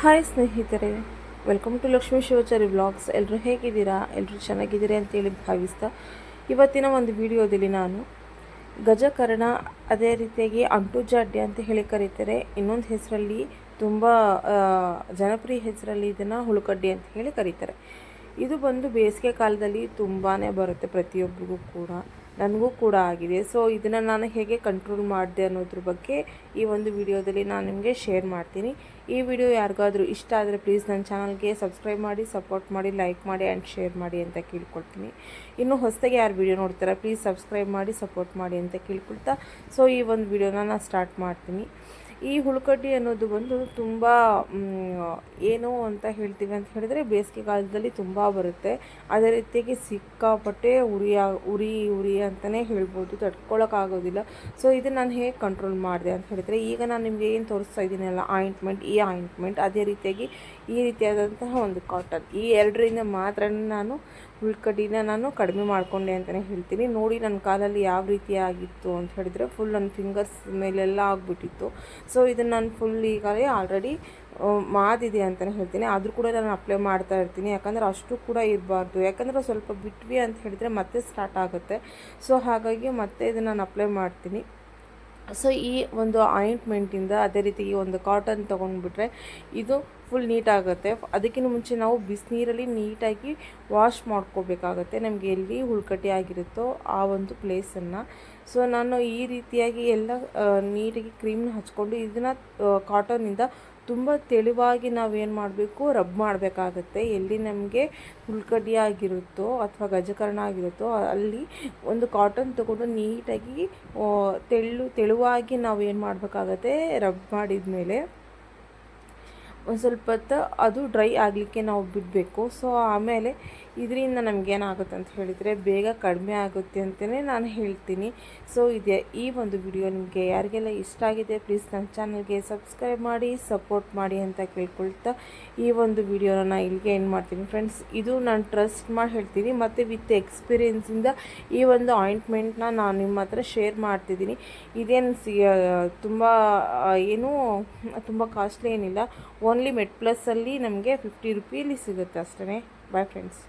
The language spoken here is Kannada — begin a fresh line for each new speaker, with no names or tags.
ಹಾಯ್ ಸ್ನೇಹಿತರೆ. Welcome to Lakshmi Shivachari vlogs ಎಲ್ಲರೂ ಹೇಗಿದ್ದೀರಾ? ಎಲ್ಲರೂ ಚೆನ್ನಾಗಿದ್ದೀರಿ ಅಂತೇಳಿ ಭಾವಿಸ್ತಾ ಇವತ್ತಿನ ಒಂದು ವಿಡಿಯೋದಲ್ಲಿ ನಾನು ಗಜಕರ್ಣ ಅದೇ ರೀತಿಯಾಗಿ ಅಂಟು ಜಾಡ್ಯ ಅಂತ ಹೇಳಿ ಕರೀತಾರೆ. ಇನ್ನೊಂದು ಹೆಸರಲ್ಲಿ ತುಂಬ ಜನಪ್ರಿಯ ಹೆಸರಲ್ಲಿ ಇದನ್ನು ಹುಳುಕಡ್ಡಿ ಅಂತ ಹೇಳಿ ಕರೀತಾರೆ. ಇದು ಬಂದು ಬೇಸಿಗೆ ಕಾಲದಲ್ಲಿ ತುಂಬಾ ಬರುತ್ತೆ ಪ್ರತಿಯೊಬ್ಬರಿಗೂ ಕೂಡ. ನನಗೂ ಕೂಡ ಆಗಿದೆ. ಸೊ ಇದನ್ನು ನಾನು ಹೇಗೆ ಕಂಟ್ರೋಲ್ ಮಾಡಿದೆ ಅನ್ನೋದ್ರ ಬಗ್ಗೆ ಈ ಒಂದು ವಿಡಿಯೋದಲ್ಲಿ ನಾನು ನಿಮಗೆ ಶೇರ್ ಮಾಡ್ತೀನಿ. ಈ ವಿಡಿಯೋ ಯಾರಿಗಾದರೂ ಇಷ್ಟ ಆದರೆ ಪ್ಲೀಸ್ ನನ್ನ ಚಾನಲ್ಗೆ ಸಬ್ಸ್ಕ್ರೈಬ್ ಮಾಡಿ ಸಪೋರ್ಟ್ ಮಾಡಿ ಲೈಕ್ ಮಾಡಿ ಆ್ಯಂಡ್ ಶೇರ್ ಮಾಡಿ ಅಂತ ಕೇಳ್ಕೊಳ್ತೀನಿ. ಇನ್ನು ಹೊಸದಾಗಿ ಯಾರು ವಿಡಿಯೋ ನೋಡ್ತಾರ ಪ್ಲೀಸ್ ಸಬ್ಸ್ಕ್ರೈಬ್ ಮಾಡಿ ಸಪೋರ್ಟ್ ಮಾಡಿ ಅಂತ ಕೇಳ್ಕೊಳ್ತಾ. ಸೊ ಈ ಒಂದು ವಿಡಿಯೋನ ನಾನು ಸ್ಟಾರ್ಟ್ ಮಾಡ್ತೀನಿ. ಈ ಹುಳುಕಡ್ಡಿ ಅನ್ನೋದು ಬಂದು ತುಂಬ ಏನು ಅಂತ ಹೇಳ್ತೀವಿ ಅಂತ ಹೇಳಿದರೆ ಬೇಸಿಗೆ ಕಾಲದಲ್ಲಿ ತುಂಬ ಬರುತ್ತೆ. ಅದೇ ರೀತಿಯಾಗಿ ಸಿಕ್ಕಾಪಟ್ಟೆ ಉರಿಯ ಉರಿ ಉರಿ ಅಂತಲೇ ಹೇಳ್ಬೋದು. ತಡ್ಕೊಳ್ಳೋಕ್ಕಾಗೋದಿಲ್ಲ ಸೊ ಇದನ್ನು ನಾನು ಹೇಗೆ ಕಂಟ್ರೋಲ್ ಮಾಡಿದೆ ಅಂತ ಹೇಳಿದರೆ, ಈಗ ನಾನು ನಿಮಗೆ ಏನು ತೋರಿಸ್ತಾ ಇದ್ದೀನಲ್ಲ ಆಯಿಂಟ್ಮೆಂಟ್ ಈ ಆಯಿಂಟ್ಮೆಂಟ್ ಅದೇ ರೀತಿಯಾಗಿ ಈ ರೀತಿಯಾದಂತಹ ಒಂದು ಕಾಟನ್ ಈ ಎರಡರಿಂದ ಮಾತ್ರ ನಾನು ಹುಳ್ಕಡ್ಡಿನ ನಾನು ಕಡಿಮೆ ಮಾಡಿಕೊಂಡೆ ಅಂತಲೇ ಹೇಳ್ತೀನಿ. ನೋಡಿ, ನನ್ನ ಕಾಲಲ್ಲಿ ಯಾವ ರೀತಿ ಆಗಿತ್ತು ಅಂತ ಹೇಳಿದರೆ ಫುಲ್ ನನ್ನ ಫಿಂಗರ್ಸ್ ಮೇಲೆಲ್ಲ ಆಗಿಬಿಟ್ಟಿತ್ತು. ಸೊ ಇದನ್ನು ನಾನು ಫುಲ್ ಈಗಲೇ ಆಲ್ರೆಡಿ ಮಾದಿದೆ ಅಂತಲೇ ಹೇಳ್ತೀನಿ. ಆದರೂ ಕೂಡ ನಾನು ಅಪ್ಲೈ ಮಾಡ್ತಾ ಇರ್ತೀನಿ. ಯಾಕಂದರೆ ಅಷ್ಟು ಕೂಡ ಇರಬಾರ್ದು. ಯಾಕಂದರೆ ಸ್ವಲ್ಪ ಬಿಟ್ವಿ ಅಂತ ಹೇಳಿದರೆ ಮತ್ತೆ ಸ್ಟಾರ್ಟ್ ಆಗುತ್ತೆ. ಸೊ ಹಾಗಾಗಿ ಮತ್ತೆ ಇದನ್ನು ನಾನು ಅಪ್ಲೈ ಮಾಡ್ತೀನಿ. ಸೊ ಈ ಒಂದು ಆಯಿಂಟ್ಮೆಂಟಿಂದ ಅದೇ ರೀತಿ ಈ ಒಂದು ಕಾಟನ್ ತೊಗೊಂಡ್ಬಿಟ್ರೆ ಇದು ಫುಲ್ ನೀಟಾಗುತ್ತೆ ಅದಕ್ಕಿಂತ ಮುಂಚೆ ನಾವು ಬಿಸಿನೀರಲ್ಲಿ ನೀಟಾಗಿ ವಾಶ್ ಮಾಡ್ಕೋಬೇಕಾಗತ್ತೆ. ನಮಗೆ ಎಲ್ಲಿ ಹುಳ್ಕಟ್ಟಿ ಆಗಿರುತ್ತೋ ಆ ಒಂದು ಪ್ಲೇಸನ್ನು ಸೊ ನಾನು ಈ ರೀತಿಯಾಗಿ ಎಲ್ಲ ನೀಟಾಗಿ ಕ್ರೀಮ್ನ ಹಚ್ಕೊಂಡು ಇದನ್ನು ಕಾಟನಿಂದ ತುಂಬ ತೆಳುವಾಗಿ ಏನು ಮಾಡಬೇಕು? ರಬ್ ಮಾಡಬೇಕಾಗತ್ತೆ. ಎಲ್ಲಿ ನಮಗೆ ಹುಳ್ಕಡ್ಡಿ ಆಗಿರುತ್ತೋ ಅಥವಾ ಗಜಕರ್ಣ ಆಗಿರುತ್ತೋ ಅಲ್ಲಿ ಒಂದು ಕಾಟನ್ ತೊಗೊಂಡು ನೀಟಾಗಿ ತೆಳ್ಳು, ತೆಳುವಾಗಿ ನಾವು ಏನು ಮಾಡಬೇಕಾಗತ್ತೆ? ರಬ್ ಮಾಡಿದ ಮೇಲೆ ಒಂದು ಸ್ವಲ್ಪ ಹೊತ್ತು ಅದು ಡ್ರೈ ಆಗಲಿಕ್ಕೆ ನಾವು ಬಿಡಬೇಕು. ಸೊ ಆಮೇಲೆ ಇದರಿಂದ ನಮಗೇನಾಗುತ್ತೆ ಅಂತ ಹೇಳಿದರೆ ಬೇಗ ಕಡಿಮೆ ಆಗುತ್ತೆ ಅಂತಲೇ ನಾನು ಹೇಳ್ತೀನಿ. ಸೊ ಇದೆ ಈ ಒಂದು ವಿಡಿಯೋ ನಿಮಗೆ ಯಾರಿಗೆಲ್ಲ ಇಷ್ಟ ಆಗಿದೆ ಪ್ಲೀಸ್ ನನ್ನ ಚಾನಲ್ಗೆ ಸಬ್ಸ್ಕ್ರೈಬ್ ಮಾಡಿ ಸಪೋರ್ಟ್ ಮಾಡಿ ಅಂತ ಕೇಳ್ಕೊಳ್ತಾ ಈ ಒಂದು ವಿಡಿಯೋನ ನಾನು ಇಲ್ಲಿಗೆ ಏನು ಮಾಡ್ತೀನಿ. ಫ್ರೆಂಡ್ಸ್ ಇದು ನಾನು ಟ್ರಸ್ಟ್ ಮಾಡಿ ಹೇಳ್ತೀನಿ. ಮತ್ತು ವಿತ್ ಎಕ್ಸ್ಪೀರಿಯೆನ್ಸಿಂದ ಈ ಒಂದು ಆಯಿಂಟ್ಮೆಂಟ್ನ ನಾನು ನಿಮ್ಮ ಹತ್ರ ಶೇರ್ ಮಾಡ್ತಿದ್ದೀನಿ. ಇದೇನು ಸಿ ತುಂಬ ಏನೂ, ತುಂಬ ಕಾಸ್ಟ್ಲಿ ಏನಿಲ್ಲ. ಓನ್ಲಿ ಮೆಟ್ ಪ್ಲಸ್ಸಲ್ಲಿ ನಮಗೆ ಫಿಫ್ಟಿ ರುಪೀಲಿ ಸಿಗುತ್ತೆ ಅಷ್ಟೇ ಬಾಯ್ ಫ್ರೆಂಡ್ಸ್